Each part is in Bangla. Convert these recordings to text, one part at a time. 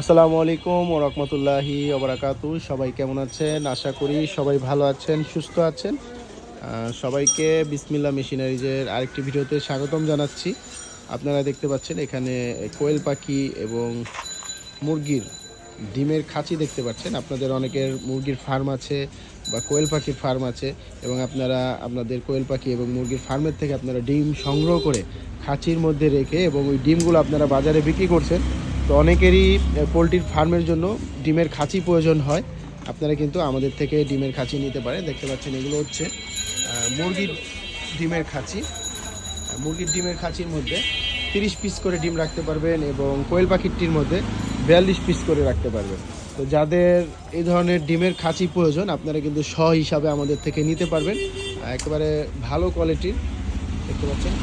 আসসালামু আলাইকুম ও রহমতুল্লাহি ওবরাকাতু সবাই কেমন আছেন? আশা করি সবাই ভালো আছেন, সুস্থ আছেন। সবাইকে বিসমিল্লা মেশিনারিজের আরেকটি ভিডিওতে স্বাগতম জানাচ্ছি। আপনারা দেখতে পাচ্ছেন এখানে কোয়েল পাখি এবং মুরগির ডিমের খাঁচি দেখতে পাচ্ছেন। আপনাদের অনেকের মুরগির ফার্ম আছে বা কোয়েল পাখির ফার্ম আছে এবং আপনারা, আপনাদের কোয়েল পাখি এবং মুরগির ফার্মের থেকে আপনারা ডিম সংগ্রহ করে খাঁচির মধ্যে রেখে এবং ওই ডিমগুলো আপনারা বাজারে বিক্রি করছেন। তো অনেকেরই পোলট্রির ফার্মের জন্য ডিমের খাঁচি প্রয়োজন হয়। আপনারা কিন্তু আমাদের থেকে ডিমের খাঁচি নিতে পারেন দেখতে পাচ্ছেন এগুলো হচ্ছে মুরগির ডিমের খাঁচি। মুরগির ডিমের খাঁচির মধ্যে তিরিশ পিস করে ডিম রাখতে পারবেন এবং কোয়েল পাখিরটির মধ্যে বিয়াল্লিশ পিস করে রাখতে পারবেন। তো যাদের এই ধরনের ডিমের খাঁচি প্রয়োজন, আপনারা কিন্তু শ হিসাবে আমাদের থেকে নিতে পারবেন। একেবারে ভালো কোয়ালিটির, দেখতে পাচ্ছেন।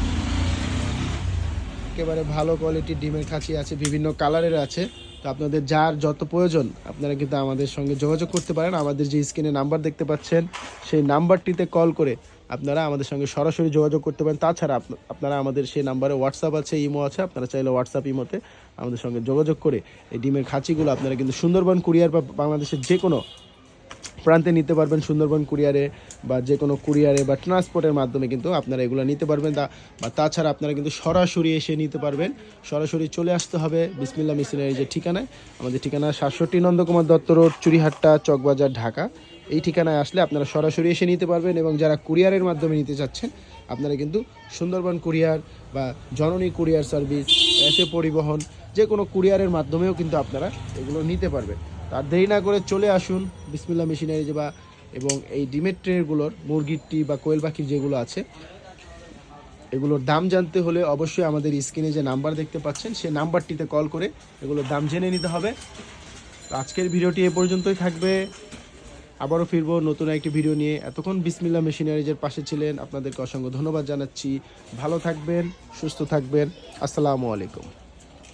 একেবারে ভালো কোয়ালিটির ডিমের খাঁচি আছে, বিভিন্ন কালারের আছে। তো আপনাদের যার যত প্রয়োজন, আপনারা কিন্তু আমাদের সঙ্গে যোগাযোগ করতে পারেন। আমাদের যে স্ক্রিনে নাম্বার দেখতে পাচ্ছেন, সেই নাম্বারটিতে কল করে আপনারা আমাদের সঙ্গে সরাসরি যোগাযোগ করতে পারেন। তাছাড়া আপ- আপনারা আমাদের সেই নাম্বারে হোয়াটসঅ্যাপ আছে ইমো আছে, আপনারা চাইলে হোয়াটসঅ্যাপ ইমোতে আমাদের সঙ্গে যোগাযোগ করে এই ডিমের খাঁচিগুলো আপনারা কিন্তু সুন্দরবন কুরিয়ার বা বাংলাদেশের যে কোনো প্রান্তে নিতে পারবেন সুন্দরবন কুরিয়ারে বা যে কোনো কুরিয়ারে বা ট্রান্সপোর্টের মাধ্যমে কিন্তু আপনারা এগুলো নিতে পারবেন। তা বা তাছাড়া আপনারা কিন্তু সরাসরি এসে নিতে পারবেন। সরাসরি চলে আসতে হবে বিসমিল্লা মেশিনের যে ঠিকানায়। আমাদের ঠিকানা সাতষট্টি নন্দকুমার দত্ত রোড, চুরিহাট্টা, চকবাজার, ঢাকা। এই ঠিকানায় আসলে আপনারা সরাসরি এসে নিতে পারবেন এবং যারা কুরিয়ারের মাধ্যমে নিতে চাচ্ছেন, আপনারা কিন্তু সুন্দরবন কুরিয়ার বা জননী কুরিয়ার সার্ভিস এসে পরিবহন, যে কোনো কুরিয়ারের মাধ্যমেও কিন্তু আপনারা এগুলো নিতে পারবেন। তার দেরি না করে চলে আসুন বিসমিল্লা মেশিনারি বা এবং এই ডিমের ট্রেগুলোর মুরগিরটি বা কোয়েল পাখির যেগুলো আছে, এগুলোর দাম জানতে হলে অবশ্যই আমাদের স্ক্রিনে যে নাম্বার দেখতে পাচ্ছেন সেই নাম্বারটিতে কল করে এগুলোর দাম জেনে নিতে হবে। তো আজকের ভিডিওটি এ পর্যন্তই থাকবে। আবারও ফিরবো নতুন একটি ভিডিও নিয়ে। এতক্ষণ বিসমিল্লা মেশিনারিজের পাশে ছিলেন, আপনাদেরকে অসংখ্য ধন্যবাদ জানাচ্ছি। ভালো থাকবেন, সুস্থ থাকবেন। আসসালামু আলাইকুম।